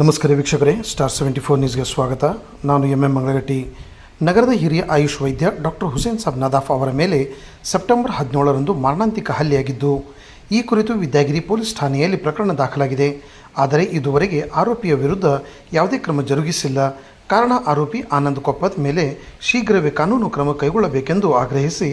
ನಮಸ್ಕಾರ ವೀಕ್ಷಕರೇ star seventy four ನ್ಯೂಸ್ಗೆ ಸ್ವಾಗತ. ನಾನು ಎಂ ಎಂ ಮಂಗಳಗಟ್ಟಿ. ನಗರದ ಹಿರಿಯ ಆಯುಷ್ ವೈದ್ಯ ಡಾಕ್ಟರ್ ಹುಸೇನ್ ಸಾಬ್ ನದಾಫ್ ಅವರ ಮೇಲೆ ಸೆಪ್ಟೆಂಬರ್ ಹದಿನೇಳರಂದು ಮಾರಣಾಂತಿಕ ಹಲ್ಲೆಯಾಗಿದ್ದು, ಈ ಕುರಿತು ವಿದ್ಯಾಗಿರಿ ಪೊಲೀಸ್ ಠಾಣೆಯಲ್ಲಿ ಪ್ರಕರಣ ದಾಖಲಾಗಿದೆ. ಆದರೆ ಇದುವರೆಗೆ ಆರೋಪಿಯ ವಿರುದ್ಧ ಯಾವುದೇ ಕ್ರಮ ಜರುಗಿಸಿಲ್ಲ. ಕಾರಣ ಆರೋಪಿ ಆನಂದ್ ಕೊಪ್ಪದ ಮೇಲೆ ಶೀಘ್ರವೇ ಕಾನೂನು ಕ್ರಮ ಕೈಗೊಳ್ಳಬೇಕೆಂದು ಆಗ್ರಹಿಸಿ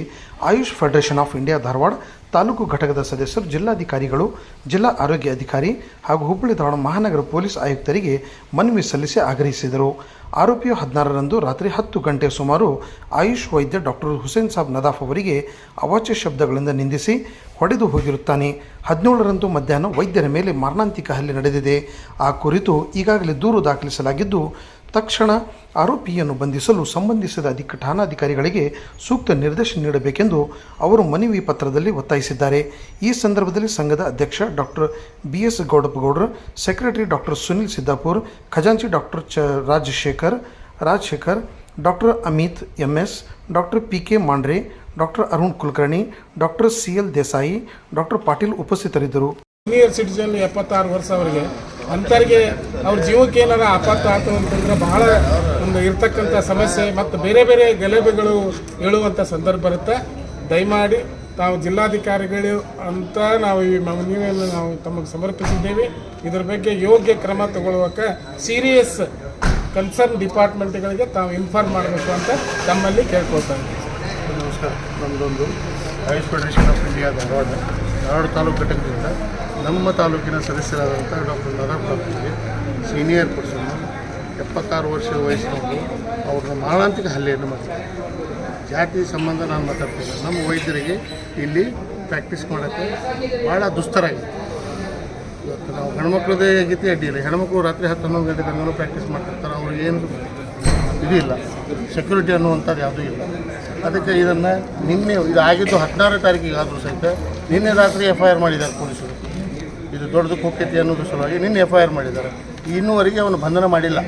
Ayush federation of India Dharwad taluk ಘಟಕದ ಸದಸ್ಯರು, ಜಿಲ್ಲಾಧಿಕಾರಿಗಳು, ಜಿಲ್ಲಾ ಆರೋಗ್ಯ ಅಧಿಕಾರಿ ಹಾಗೂ ಹುಬ್ಬಳ್ಳಿ ಧಾರವಾಡ ಮಹಾನಗರ ಪೊಲೀಸ್ ಆಯುಕ್ತರಿಗೆ ಮನವಿ ಸಲ್ಲಿಸಿ ಆಗ್ರಹಿಸಿದರು. ಆರೋಪಿಯು ಹದಿನಾರರಂದು ರಾತ್ರಿ ಹತ್ತು ಗಂಟೆ ಸುಮಾರು ಆಯುಷ್ ವೈದ್ಯ ಡಾಕ್ಟರ್ ಹುಸೇನ್ ಸಾಬ್ ನದಾಫ್ ಅವರಿಗೆ ಅವಾಚ್ಯ ಶಬ್ದಗಳಿಂದ ನಿಂದಿಸಿ ಹೊಡೆದು ಹೋಗಿರುತ್ತಾನೆ. ಹದಿನೇಳರಂದು ಮಧ್ಯಾಹ್ನ ವೈದ್ಯರ ಮೇಲೆ ಮಾರಣಾಂತಿಕ ಹಲ್ಲೆ ನಡೆದಿದೆ. ಆ ಕುರಿತು ಈಗಾಗಲೇ ದೂರು ದಾಖಲಿಸಲಾಗಿದ್ದು ತಕ್ಷಣ ಆರೋಪಿಯನ್ನು ಬಂಧಿಸಲು ಸಂಬಂಧಿಸಿದ ಅಧಿಕ ಠಾಣಾಧಿಕಾರಿಗಳಿಗೆ ಸೂಕ್ತ ನಿರ್ದೇಶನ ನೀಡಬೇಕೆಂದು ಅವರು ಮನವಿ ಪತ್ರದಲ್ಲಿ ಒತ್ತಾಯಿಸಿದ್ದಾರೆ. ಈ ಸಂದರ್ಭದಲ್ಲಿ ಸಂಘದ ಅಧ್ಯಕ್ಷ doctor B S Gowdappagowdar, secretary doctor Sunil Siddapur, ಖಜಾಂಚಿ ಡಾಕ್ಟರ್ ಚ Rajashekhar Rajashekhar, doctor Amit M S doctor P K Mandre, doctor Arun Kulkarni, doctor C L Desai, doctor Patil ಉಪಸ್ಥಿತರಿದ್ದರು. ಸಿಟಿಜನ್ ಎಪ್ಪತ್ತಾರು ವರ್ಷ ಅವರಿಗೆ ಅಂಥವ್ರಿಗೆ ಅವ್ರ ಜೀವಕ್ಕೆ ಏನಾರ ಆಪತ್ತ ಆಯ್ತು ಅಂತಂದ್ರೆ ಬಹಳ ಒಂದು ಇರ್ತಕ್ಕಂಥ ಸಮಸ್ಯೆ ಮತ್ತು ಬೇರೆ ಬೇರೆ ಗಲಭೆಗಳು ಹೇಳುವಂಥ ಸಂದರ್ಭ ಬರುತ್ತೆ. ದಯಮಾಡಿ ತಾವು ಜಿಲ್ಲಾಧಿಕಾರಿಗಳು ಅಂತ ನಾವು ಈ ಮನವಿಯನ್ನು ನಾವು ತಮಗೆ ಸಮರ್ಪಿಸಿದ್ದೇವೆ. ಇದ್ರ ಬಗ್ಗೆ ಯೋಗ್ಯ ಕ್ರಮ ತಗೊಳ್ಳುವಕ್ಕೆ ಸೀರಿಯಸ್ ಕನ್ಸರ್ನ್ ಡಿಪಾರ್ಟ್ಮೆಂಟ್ಗಳಿಗೆ ತಾವು ಇನ್ಫಾರ್ಮ್ ಮಾಡಬೇಕು ಅಂತ ತಮ್ಮಲ್ಲಿ ಕೇಳ್ಕೊಳ್ತಾ ಇದ್ದೀವಿ. ನಮಸ್ಕಾರ. ನಮ್ಮದೊಂದು Ayush federation of India Dharwad Dharwad taluk ಘಟಕದಿಂದ ನಮ್ಮ ತಾಲೂಕಿನ ಸದಸ್ಯರಾದಂಥ ಡಾಕ್ಟರ್ ನದಾಫ್ ಡಾಕ್ಟರ್ಗೆ ಸೀನಿಯರ್ ಪರ್ಸನ್ ಎಪ್ಪತ್ತಾರು ವರ್ಷ ವಯಸ್ಸಿನವರು ಅವ್ರನ್ನ ಮಾರಣಾಂತಿಕ ಹಲ್ಲೆಯನ್ನು ಮಾಡ್ತಾರೆ ಜಾತಿ ಸಂಬಂಧ ನಾನು ಮಾತಾಡ್ತೀನಿ ನಮ್ಮ ವೈದ್ಯರಿಗೆ ಇಲ್ಲಿ ಪ್ರಾಕ್ಟೀಸ್ ಮಾಡೋಕ್ಕೆ ಭಾಳ ದುಸ್ತರಾಗಿದೆ ಇವತ್ತು ನಾವು ಹೆಣ್ಮಕ್ಳದೇ ಗೀತೆ ಅಡ್ಡಿಯಿಲ್ಲ. ಹೆಣ್ಮಕ್ಳು ರಾತ್ರಿ ಹತ್ತು ಹನ್ನೊಂದು ಗಂಟೆ ತನಕ ಪ್ರಾಕ್ಟೀಸ್ ಮಾಡ್ತಿರ್ತಾರೆ. ಅವ್ರು ಏನು ಇಲ್ಲ ಸೆಕ್ಯೂರಿಟಿ ಅನ್ನುವಂಥದ್ದು ಯಾವುದೂ ಇಲ್ಲ. ಅದಕ್ಕೆ ಇದನ್ನು ನಿನ್ನೆ ಇದು ಆಗಿದ್ದು ಹದಿನಾರನೇ ತಾರೀಕಿಗೆ ಆದರೂ ಸಹಿತ ನಿನ್ನೆ ರಾತ್ರಿ ಎಫ್ ಐ ಆರ್ ಮಾಡಿದ್ದಾರೆ ಪೊಲೀಸರು. ಇದು ದೊಡ್ಡದು ಹೋಗ್ತೈತಿ ಅನ್ನೋದು ಸಲುವಾಗಿ ನಿನ್ನೆ ಎಫ್ ಐ ಆರ್ ಮಾಡಿದ್ದಾರೆ. ಇನ್ನೂವರೆಗೆ ಅವನು ಬಂಧನ ಮಾಡಿಲ್ಲ.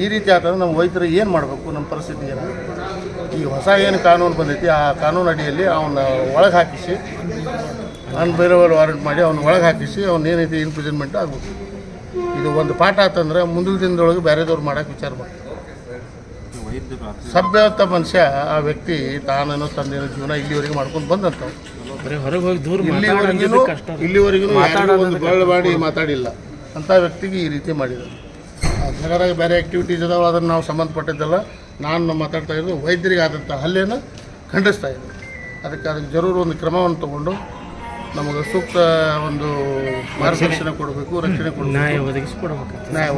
ಈ ರೀತಿ ಆತಂದ್ರೆ ನಮ್ಮ ವೈದ್ಯರು ಏನು ಮಾಡಬೇಕು ನಮ್ಮ ಪರಿಸ್ಥಿತಿ ಏನು ಈ ಹೊಸ ಏನು ಕಾನೂನು ಬಂದೈತಿ, ಆ ಕಾನೂನು ಅಡಿಯಲ್ಲಿ ಅವನ್ನ ಒಳಗೆ ಹಾಕಿಸಿ ಅನ್ಬೇರವರ್ ವಾರೆಂಟ್ ಮಾಡಿ ಅವ್ನ ಒಳಗೆ ಹಾಕಿಸಿ ಅವನೇನೈತಿ ಏನೈತಿ ಇನ್ಪ್ರಿಸನ್ಮೆಂಟ್ ಆಗ್ಬೇಕು. ಇದು ಒಂದು ಪಾಠ ಆತಂದ್ರೆ ಮುಂದಿನ ದಿನದೊಳಗೆ ಬೇರೆದವ್ರು ಮಾಡೋಕೆ ವಿಚಾರ ಮಾಡ್ತಾರೆ. ಸಭ್ಯತ ಮನುಷ್ಯ ಆ ವ್ಯಕ್ತಿ ತಾನೇನೋ ತಂದೇನೋ ಜೀವನ ಇಲ್ಲಿವರೆಗೆ ಮಾಡ್ಕೊಂಡು ಬಂದಂಥವು ಹೊರಗೆ ಹೋಗಿ ದೂರ ಇಲ್ಲಿವರೆಗೂ ಇಲ್ಲಿವರೆಗೂ ಒಂದು ಮಾಡಿ ಮಾತಾಡಿಲ್ಲ. ಅಂತ ವ್ಯಕ್ತಿಗೆ ಈ ರೀತಿ ಮಾಡಿದ್ದಾರೆ. ಆ ಜಗದಾಗ ಬೇರೆ ಆ್ಯಕ್ಟಿವಿಟೀಸ್ ಅದಾವ ಅದನ್ನು ನಾವು ಸಂಬಂಧಪಟ್ಟಿದ್ದಲ್ಲ ನಾನು ಮಾತಾಡ್ತಾ ಇರೋದು ವೈದ್ಯರಿಗೆ ಆದಂಥ ಹಲ್ಲೆಯನ್ನು ಖಂಡಿಸ್ತಾ ಇದ್ದೆ ಅದಕ್ಕೆ ಅದಕ್ಕೆ ಜರೂರು ಒಂದು ಕ್ರಮವನ್ನು ತಗೊಂಡು ನಮಗೆ ಸೂಕ್ತ ಒಂದು ಮಾರ್ಗದರ್ಶನ ಕೊಡಬೇಕು ರಕ್ಷಣೆ ಕೊಡಬೇಕು. ನ್ಯಾಯ ಒದಗಿಸಿಕೊಡ್ಬೇಕು ನ್ಯಾಯ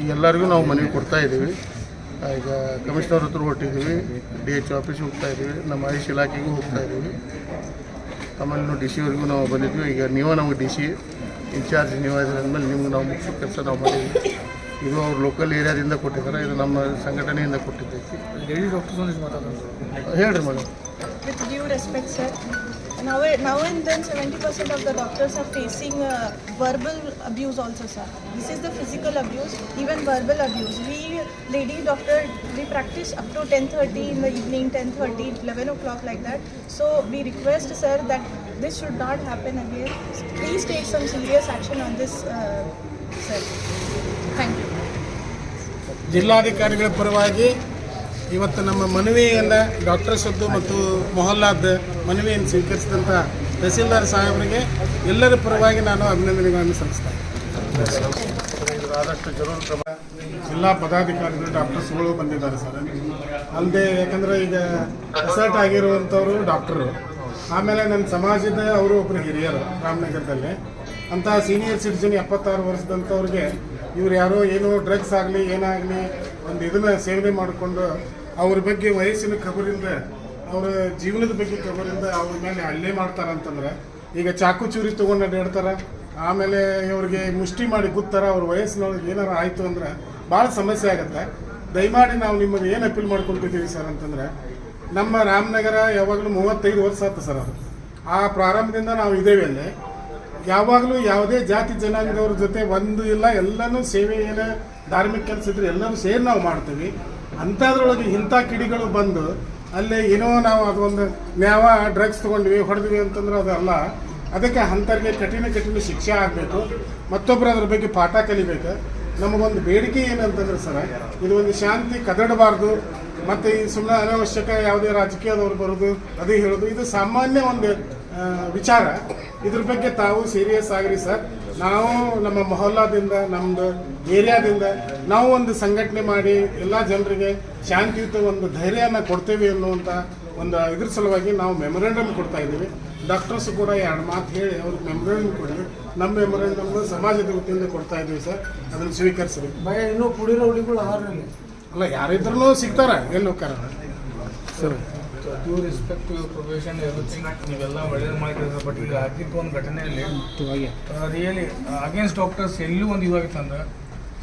ಈ ಎಲ್ಲರಿಗೂ ನಾವು ಮನವಿ ಕೊಡ್ತಾ ಇದ್ದೀವಿ. ಈಗ ಕಮಿಷನರ್ ಹತ್ರ ಹೊಟ್ಟಿದ್ದೀವಿ ಡಿ ಎಚ್ ಆಫೀಸಿಗೆ ಹೋಗ್ತಾ ಇದ್ದೀವಿ ನಮ್ಮ ಆಯುಷ್ ಇಲಾಖೆಗೂ ಹೋಗ್ತಾ ಇದ್ದೀವಿ. ಆಮೇಲೆ ಡಿ ಸಿವರೆಗೂ ಅವ್ರಿಗೂ ನಾವು ಬಂದಿದ್ವಿ ಈಗ ನೀವು ನಮಗೆ ಡಿ ಸಿ ಇನ್ಚಾರ್ಜ್ ನೀವು ಅಂದಮೇಲೆ ನಿಮ್ಗೆ ನಾವು ಮುಗಿಸೋ ಕೆಲಸ ನಾವು ಮಾಡಿದ್ವಿ ಇದು ಅವ್ರು ಲೋಕಲ್ ಏರಿಯಾದಿಂದ ಕೊಟ್ಟಿದ್ದಾರೆ ಇದು ನಮ್ಮ ಸಂಘಟನೆಯಿಂದ ಕೊಟ್ಟಿದ್ದೈತಿ ಹೇಳ್ರಿ madam With due respect, sir, now, now and then 70% of the doctors are facing uh, verbal abuse also, sir. This is the physical abuse, even verbal abuse. We, lady doctor, we practice up to 10.30 in the evening, 10.30, 11 o'clock like that. So we request, sir, that this should not happen again. Please take some serious action on this, uh, sir. Thank you. ಜಿಲ್ಲಾಧಿಕಾರಿಗಳ ಪರವಾಗಿ ಇವತ್ತು ನಮ್ಮ ಮನವಿಯನ್ನು doctor ಸದ್ದು ಮತ್ತು ಮೊಹಲ್ಲಾದ್ ಮನವಿಯನ್ನು ಸ್ವೀಕರಿಸಿದಂಥ ತಹಸೀಲ್ದಾರ್ ಸಾಹೇಬರಿಗೆ ಎಲ್ಲರ ಪರವಾಗಿ ನಾನು ಅಭಿನಂದನೆಗಳನ್ನು ಸಲ್ಲಿಸ್ತೇನೆ ಆದಷ್ಟು ಜರೂರು ಜಿಲ್ಲಾ ಪದಾಧಿಕಾರಿಗಳು ಡಾಕ್ಟರ್ಸ್ಗಳು ಬಂದಿದ್ದಾರೆ ಸರ್. ಅಲ್ಲದೆ ಯಾಕಂದರೆ ಈಗ ಅಸರ್ಟ್ ಆಗಿರುವಂಥವರು ಡಾಕ್ಟರು. ಆಮೇಲೆ ನನ್ನ ಸಮಾಜದ ಅವರು ಒಬ್ಬರು ಹಿರಿಯರು ರಾಮನಗರದಲ್ಲಿ. ಅಂತಹ ಸೀನಿಯರ್ ಸಿಟಿಜನ್ ಎಪ್ಪತ್ತಾರು ವರ್ಷದಂಥವ್ರಿಗೆ ಇವ್ರು ಯಾರೋ ಏನೋ ಡ್ರಗ್ಸ್ ಆಗಲಿ, ಏನಾಗಲಿ, ಒಂದು ಇದನ್ನ ಸೇವನೆ ಮಾಡಿಕೊಂಡು ಅವ್ರ ಬಗ್ಗೆ ವಯಸ್ಸಿನ ಖಬರಿಂದ ಅವರ ಜೀವನದ ಬಗ್ಗೆ ಖಬರಿಂದ ಅವ್ರ ಮೇಲೆ ಹಲ್ಲೆ ಮಾಡ್ತಾರಂತಂದ್ರೆ, ಈಗ ಚಾಕು ಚೂರಿ ತೊಗೊಂಡು ಅಡ್ಡಾಡ್ತಾರೆ ಆಮೇಲೆ ಇವ್ರಿಗೆ ಮುಷ್ಟಿ ಮಾಡಿ ಗುತ್ತಾರ, ಅವ್ರ ವಯಸ್ಸಿನೊಳಗೆ ಏನಾರು ಆಯಿತು ಅಂದ್ರೆ ಭಾಳ ಸಮಸ್ಯೆ ಆಗುತ್ತೆ. ದಯಮಾಡಿ ನಾವು ನಿಮಗೆ ಏನು ಅಪೀಲ್ ಮಾಡ್ಕೊಳ್ತಿದ್ದೀವಿ ಸರ್ ಅಂತಂದ್ರೆ, ನಮ್ಮ ರಾಮನಗರ ಯಾವಾಗಲೂ ಮೂವತ್ತೈದು ವರ್ಷ ಆಯ್ತು ಸರ್ ಅದು. ಆ ಪ್ರಾರಂಭದಿಂದ ನಾವು ಇದ್ದೇವೆ ಅಲ್ಲಿ. ಯಾವಾಗಲೂ ಯಾವುದೇ ಜಾತಿ ಜನಾಂಗದವ್ರ ಜೊತೆ ಒಂದು ಇಲ್ಲ, ಎಲ್ಲನೂ ಸೇವೆ ಏನೇ ಧಾರ್ಮಿಕ ಕೆಲಸ ಇದ್ರೆ ಎಲ್ಲರೂ ಸೇರಿ ನಾವು ಮಾಡ್ತೀವಿ. ಅಂಥದ್ರೊಳಗೆ ಇಂಥ ಕಿಡಿಗಳು ಬಂದು ಅಲ್ಲೇ ಏನೋ ನಾವು ಅದೊಂದು ನ್ಯಾವ, ಡ್ರಗ್ಸ್ ತೊಗೊಂಡ್ವಿ, ಹೊಡೆದ್ವಿ ಅಂತಂದ್ರೆ ಅದಲ್ಲ ಅದಕ್ಕೆ ಅಂಥವ್ರಿಗೆ ಕಠಿಣ ಕಠಿಣ ಶಿಕ್ಷೆ ಆಗಬೇಕು. ಮತ್ತೊಬ್ಬರು ಅದ್ರ ಬಗ್ಗೆ ಪಾಠ ಕಲಿಬೇಕು. ನಮಗೊಂದು ಬೇಡಿಕೆ ಏನಂತಂದ್ರೆ ಸರ, ಇದು ಒಂದು ಶಾಂತಿ ಕದಡಬಾರ್ದು. ಮತ್ತು ಈ ಸುಮ್ಮನೆ ಅನಾವಶ್ಯಕ ಯಾವುದೇ ರಾಜಕೀಯದವ್ರು ಬರೋದು, ಅದು ಹೇಳೋದು, ಇದು ಸಾಮಾನ್ಯ ಒಂದು ವಿಚಾರ. ಇದ್ರ ಬಗ್ಗೆ ತಾವು ಸೀರಿಯಸ್ ಆಗಿರಿ ಸರ್ ನಾವು ನಮ್ಮ ಮೊಹಲ್ಲಾದಿಂದ ನಮ್ದು ಏರಿಯಾದಿಂದ ನಾವು ಒಂದು ಸಂಘಟನೆ ಮಾಡಿ ಎಲ್ಲ ಜನರಿಗೆ ಶಾಂತಿಯುತ ಒಂದು ಧೈರ್ಯನ ಕೊಡ್ತೇವೆ ಅನ್ನುವಂಥ ಒಂದು ಇದ್ರ ಸಲುವಾಗಿ ನಾವು ಮೆಮೊರೆಂಡಮ್ ಕೊಡ್ತಾ ಇದ್ದೀವಿ. ಡಾಕ್ಟರ್ಸ್ ಕೂಡ ಎರಡು ಮಾತು ಹೇಳಿ ಅವ್ರಿಗೆ ಮೆಮೊರೆಂಡಮ್ ಕೊಡಿ. ನಮ್ಮ ಮೆಮೊರೆಂಡಮ್ ಸಮಾಜದ ವತಿಯಿಂದ ಕೊಡ್ತಾ ಇದ್ದೀವಿ ಸರ್ ಅದನ್ನು ಸ್ವೀಕರಿಸಬೇಕು ಭಯ ಇನ್ನೂ ಕುಡಿರೋ ಹುಡುಗಿಗಳು ಅಲ್ಲ ಯಾರಿದ್ರೂ ಸಿಗ್ತಾರ ಎಲ್ಲೋ ಕಾರ sir. Due respect to your profession everything ನೀವೆಲ್ಲ ಒಳ್ಳೇದು ಮಾಡಿದ್ರೆ ಬಟ್ ಈಗ ಆಗಿದ್ದು ಒಂದು ಘಟನೆಯಲ್ಲಿ ರಿಯಲಿ ಅಗೇನ್ಸ್ಟ್ ಡಾಕ್ಟರ್ಸ್ ಎಲ್ಲೂ ಒಂದು ಇವಾಗ ಅಂದ್ರೆ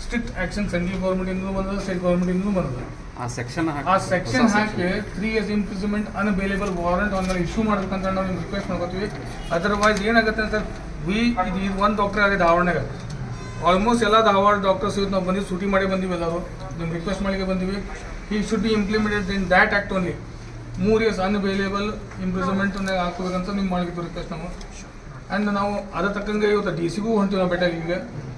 ಸ್ಟ್ರಿಕ್ಟ್ ಆಕ್ಷನ್ ಸೆಂಟ್ರಲ್ ಗೌರ್ಮೆಂಟಿಂದಲೂ ಬಂದದ ಸ್ಟೇಟ್ ಗೌರ್ಮೆಂಟಿಂದಲೂ ಬಂದದ. ಆ ಸೆಕ್ಷನ್ ಆ ಸೆಕ್ಷನ್ ಹಾಕಿ three years imprisonment unbailable warrant ಮೇಲೆ ಇಶ್ಯೂ ಮಾಡ್ಬೇಕಂತ ನಾವು ನಿಮ್ಗೆ ರಿಕ್ವೆಸ್ಟ್ ಮಾಡ್ಕೋತೀವಿ. ಅದರ್ವೈಸ್ ಏನಾಗುತ್ತೆ ಅಂತ ವಿ ಇದು ಇದು ಒಂದು ಡಾಕ್ಟರ್ ಆಗಿದೆ ಧಾರವಾಡನಾಗ. ಆಲ್ಮೋಸ್ಟ್ ಎಲ್ಲ ಧಾರವಾಡ ಡಾಕ್ಟರ್ಸ್ ಇವತ್ತು ನಾವು ಬಂದು ಸೂಟಿ ಮಾಡಿ ಬಂದೀವಿ ಎಲ್ಲರೂ. ನಿಮ್ಗೆ ರಿಕ್ವೆಸ್ಟ್ ಮಾಡಿಗೆ ಬಂದೀವಿ. ಈ should be implemented in that act only ಮೂರು ಇಯರ್ಸ್ ಅನ್ಅವೈಲೇಬಲ್ ಇಂಪ್ರೂಸ್ಮೆಂಟ್ ಹಾಕ್ಬೇಕಂತ ನಿಮ್ಗೆ ಮಾಡಿ ರಿಕ್ವೆಸ್ಟ್ ನಾವು ಆ್ಯಂಡ್ ನಾವು ಅದರ ತಕ್ಕಂಗೆ ಇವತ್ತು ಡಿ ಸಿಗೂ ಹೊಂಟಿವಿ ನಾವು ಬೆಟರ್ ಈಗ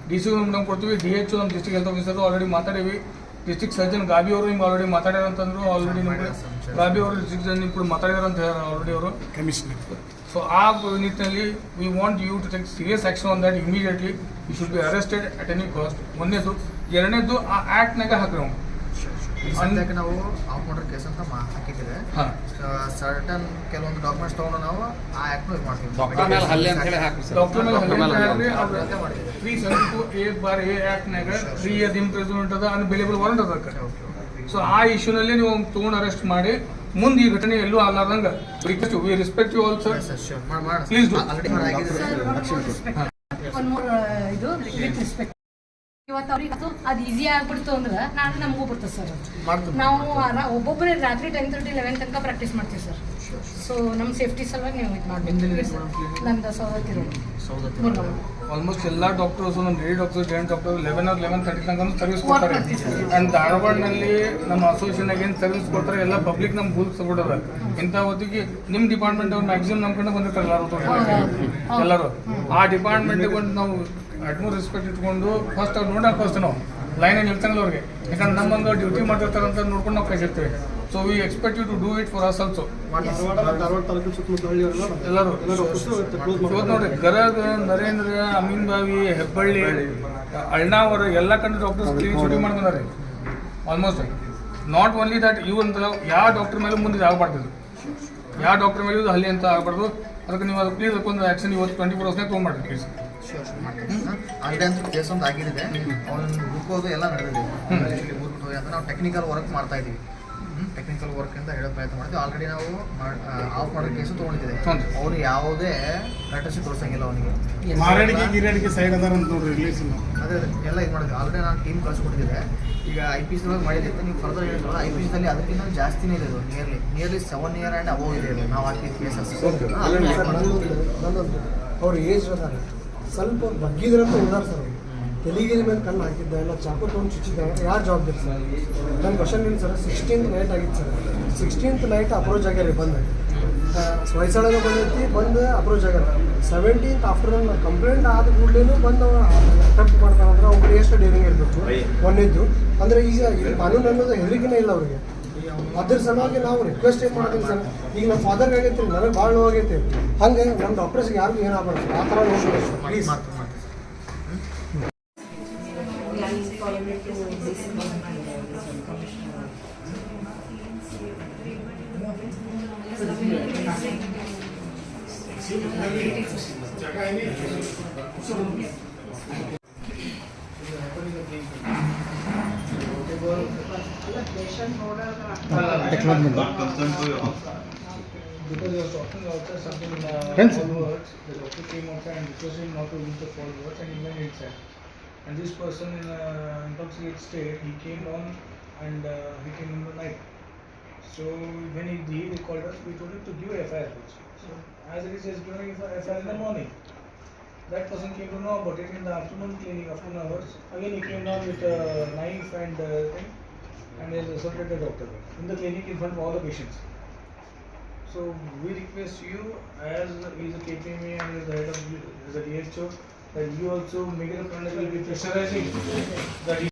ಡಿ ಸಿಗೂ ನಮ್ಗೆ ಕೊಡ್ತೀವಿ. ಡಿ ಎಚ್ ನಮ್ಮ ಡಿಸ್ಟಿಕ್ ಹೆಲ್ತ್ ಆಫೀಸರ್ ಆಲ್ರೆಡಿ ಮಾತಾಡೀವಿ. ಡಿಸ್ಟಿಕ್ ಸರ್ಜನ್ ಗಾಬಿ ಅವರು ನಿಮ್ಗೆ ಆಲ್ರೆಡಿ ಮಾತಾಡ್ಯಾರ ಅಂತಂದ್ರು ಆಲ್ರೆಡಿ ನಿಮ್ಗೆ ಗಾಬಿ ಅವರು ಡಿಸ್ಟಿಕ್ ಸರ್ಜನ್ ಕೂಡ ಮಾತಾಡ್ಯಾರ ಅಂತ ಹೇಳ್ಯಾರ ಆಲ್ರೆಡಿ ಅವರು. ಕಮಿಷನರ್ ಸೊ ಆ ನಿಟ್ಟಿನಲ್ಲಿ we want you to take serious action on that immediately you should be arrested at any cost ಒಂದನೇದು ಎರಡನೇದು ಆ ಆ್ಯಕ್ಟ್ನಾಗ ಹಾಕ್ರಿ ಸದ್ಯಕ್ಕೆ ನಾವು ಆಫ್ ಮಾಡರ್ ಕೇಸ್ ಅಂತ ಮಾ ಹಾಕಿದ್ದೇವೆ. ಸರ್ಟನ್ ಕೆಲವೊಂದು ಡಾಕ್ಯುಮೆಂಟ್ಸ್ ತೊಗೊಂಡು ನಾವು ಆ ಇದು ಮಾಡ್ತೀವಿ. ಡಾಕ್ಟರ್ ಮೇಲೆ ಹಲ್ಲೆ ಅಂತ ಹೇಳಿ ಸರ್. ಡಾಕ್ಟರ್ ಮೇಲೆ ಹಲ್ಲೆ ಅದೇ ಎ ಬಾರ್ ಎ ಆ್ಯಕ್ಟ್ನಾಗ ತ್ರೀ ಇಯರ್ಸ್ ಇಂಪ್ರೆಸ್ಮೆಂಟ್ ಅದ ಅನ್ಬೇಲೇಬಲ್ ವಾರಂಟ್ ಅದ ಸೊ ಆ ಇಶ್ಯೂನಲ್ಲಿ ನೀವು ತಗೊಂಡು ಅರೆಸ್ಟ್ ಮಾಡಿ ಮುಂದೆ ಈ ಘಟನೆ ಎಲ್ಲೂ ಆಗಲಾರ್ದಂಗ. Request we respect you all ಮಾಡಿ ಪ್ಲೀಸ್ ಇದು ರೆಸ್ಪೆಕ್ಟ್ ಇವತ್ತು ಅವ್ರಿಗೆ ಅದು ಅದು ಈಸಿ ಆಗ್ಬಿಡ್ತು ಅಂದ್ರೆ ನಾನು ನಮಗೂ ಬರ್ತದೆ ಸರ್ ನಾವು ಒಬ್ಬೊಬ್ಬರೇ ರಾತ್ರಿ ಟೆನ್ ತರ್ಟಿ ಲೆವೆನ್ ತನಕ ಪ್ರಾಕ್ಟೀಸ್ ಮಾಡ್ತೀವಿ ಸರ್ ಸೊ ನಮ್ಮ ಸೇಫ್ಟಿ ಸಲುವಾಗಿ ನೀವು ಇದು ಮಾಡಬೇಕು. ನಮ್ದು ಸವದತ್ತಿ ರೋಡ್ ಆಲ್ಮೋಸ್ಟ್ ಎಲ್ಲ ಡಾಕ್ಟರ್ಸ್ ನಮ್ಮ lady doctor giant doctor eleven or eleven thirty ತನಕ ಸರ್ವಿಸ್ ಕೊಡ್ತಾರೆ. ಅಂಡ್ ಧಾರವಾಡನಲ್ಲಿ ನಮ್ಮ ಅಸೋಸಿಯೇಷನ್ ಏನು ಸರ್ವಿಸ್ ಕೊಡ್ತಾರೆ ಎಲ್ಲ ಪಬ್ಲಿಕ್ ನಮ್ಮ ಭೂಲ್ ಅದ ಇಂಥ ಹೊತ್ತಿಗೆ ನಿಮ್ಮ ಡಿಪಾರ್ಟ್ಮೆಂಟ್ ಅವ್ರು ಮ್ಯಾಕ್ಸಿಮಮ್ ನಮ್ಮ ಕಡೆ ಬಂದಿರ್ತಾರೆ ಎಲ್ಲರೂ. ಎಲ್ಲರೂ. ಆ ಡಿಪಾರ್ಟ್ಮೆಂಟಿಗೆ ಒಂದು ನಾವು ಅಟ್ಮೋರ್ ರೆಸ್ಪೆಕ್ಟ್ ಇಟ್ಕೊಂಡು ಫಸ್ಟ್ ಅವ್ರು ನೋಡೋಕೆ ಫಸ್ಟ್ ನಾವು. ಲೈನಲ್ಲಿ ಇರ್ತಾನಲ್ಲ ಅವ್ರಿಗೆ. ಯಾಕಂದ್ರೆ ನಮ್ಮೊಂದು ಡ್ಯೂಟಿ ಮಾಡ್ತಿರ್ತಾರೆ ಅಂತ ನೋಡ್ಕೊಂಡು ನಾವು ಕಳಿಸಿರ್ತೀವಿ so we expect you to do it for us also ಎಲ್ಲರೂ. ಇವತ್ತು ನೋಡಿ ಗರಗ, ನರೇಂದ್ರ, ಅಮೀನ್ ಬಾವಿ, ಹೆಬ್ಬಳ್ಳಿ ಅಳ್ನಾವರ ಎಲ್ಲ ಕಡೆ doctors clean duty ಮಾಡ್ಕೊಂಡಾರೆ. Almost not only that even ಯಾವ ಡಾಕ್ಟರ್ ಮೇಲೆ ಮುಂದೆ ಆಗಬಾರ್ದು ಯಾವ ಡಾಕ್ಟರ್ ಮೇಲೂ ಹಲ್ಲಿ ಅಂತ ಆಗಬಾರ್ದು. ಅದಕ್ಕೆ ನೀವು ಅದು ಪ್ಲೀಸ್ ಒಂದು ಆ್ಯಕ್ಷನ್ ಇವತ್ತು ಟ್ವೆಂಟಿ ಫೋರ್ ಅವರ್ಸ್ನೇ ತೊಗೊಂಡ್ಬಿಡ್ರಿ ಪ್ಲೀಸ್ ಆಲ್ರೆಡಿ ಅಂತ ಕೇಸ್ ಒಂದು ಆಗಿದೆ ಅವನ ಹುಡುಕೋದು ಎಲ್ಲ ನಡೆದಿದೆ. ಅಂತ ನಾವು ಟೆಕ್ನಿಕಲ್ ವರ್ಕ್ ಮಾಡ್ತಾ ಇದೀವಿ ಟೆಕ್ನಿಕಲ್ ವರ್ಕ್ ಅಂತ ಹೇಳೋ ಪ್ರಯತ್ನ ಮಾಡ್ತೀವಿ. ಆಲ್ರೆಡಿ ನಾವು ಆಫ್ ಮಾಡೋ ಕೇಸು ತೊಗೊಂಡಿದ್ದೇವೆ. ಅವ್ರು ಅವನು ಯಾವುದೇ ಕಟಸಿ ತೋರಿಸಂಗಿಲ್ಲ ಅವನಿಗೆ. ಮಾರಾಡಿಗೆ ಗಿರಾಡಿಗೆ ಸೈಡ್ ಅದಾರ ಅಂತ ನೋಡ್ರಿ ರಿಲೇಷನ್ ಅದೇ ಅದೇ, ಎಲ್ಲ ಇದು ಮಾಡಿದ್ವಿ. ಆಲ್ರೆಡಿ ನಾನು ಟೀಮ್ ಕಳಿಸ್ಕೊಟ್ಟಿದ್ದೆ ಈಗ ಐ ಪಿ ಸಿ ಮಾಡಿದ್ರೆ ನೀವು ಫರ್ದರ್ ಹೇಳಿದ್ರಲ್ಲ ಐ ಪಿ ಸಿದಲ್ಲಿ ಅದಕ್ಕಿಂತ ಜಾಸ್ತಿನೇ ಇದೆ ಅದು nearly nearly seven year and above ಇದೆ ನಾವು ಹಾಕಿದ ಕೇಸಸ್ ಅವ್ರು ಅವ್ರ ಏಜ್ ಅದಾರ. ಸ್ವಲ್ಪ ಬಗ್ಗಿದ್ರಂತ ಉದಾರ ಸರ್ ತೆಲಿಗಿರಿ ತೆಲಿಗೆ ಮೇಲೆ ಕಣ್ಣು ಹಾಕಿದ್ದ ಎಲ್ಲ ಚಾಕು ತೊಗೊಂಡು ಚುಚ್ಚಿದ್ದ ಯಾರು ಜವಾಬ್ದಾರಿ ಸರ್? ನನ್ನ ಕ್ವಶನ್ ಏನು ಸರ್ ಸಿಕ್ಸ್ಟೀನ್ತ್ ನೈಟ್ ಆಗಿತ್ತು ಸರ್. ಸಿಕ್ಸ್ಟೀನ್ತ್ ನೈಟ್ ಅಪ್ರೋಚ್ ಆಗ್ಯಾರ ಬಂದು. ವಯಸ್ಸಾಳಗ ಬಂದೈತಿ ಬಂದು ಅಪ್ರೋಚ್ ಆಗ್ಯಾರ. ಸೆವೆಂಟೀನ್ತ್ ಆಫ್ಟರ್ನೂನ್ ಕಂಪ್ಲೇಂಟ್ ಆದ ಕೂಡಲೇ ಬಂದು ಅಟೆಂಪ್ಟ್ ಮಾಡ್ತಾನಂದ್ರೆ ಅವ್ರಿಗೆ ಎಷ್ಟು ಡೇರಿಂಗ್ ಇರಬೇಕು. ಒಂದಿದ್ದು ಅಂದರೆ ಈಗ ಈ ಕಾನೂನು ಅನ್ನೋದು ಹೆದರಿಕೆನೇ ಇಲ್ಲ ಅವ್ರಿಗೆ. ಅದ್ರ ಸಲುವಾಗಿ ನಾವು ರಿಕ್ವೆಸ್ಟ್ ಏನು ಮಾಡ್ತೀವಿ ಸರ್. ಈಗ ನಮ್ಮ ಫಾದರ್ ಆಗೈತಿ ನನಗೆ ಭಾಳ ನೋವಾಗೈತಿ. ಹಂಗೆ ನಮ್ಮ ಡಾಕ್ಟರ್ಸ್ಗೆ ಯಾರಿಗೂ ಏನಾಗಬಾರ್ದು ಆ ಥರ ನೋಡ್ಬೇಕು ಪ್ಲೀಸ್ ಮಾಡ್ತೀವಿ Because you are talking something in Friends? the doctor came outside and requested not to use the words and he went. And this person in an intoxicated state, he came on and uh, he came in the night. So when he did, he called us, we told him to give FIR also. So as it is, he has given FIR in the morning. That person came to know about it in the afternoon cleaning after hours. Again he came down with a knife and uh, thing and he has assaulted the doctor in the clinic in front of all the patients. So we request you as is a KPMA and as the head of the- DHO that you also make it a point that will be pressurizing the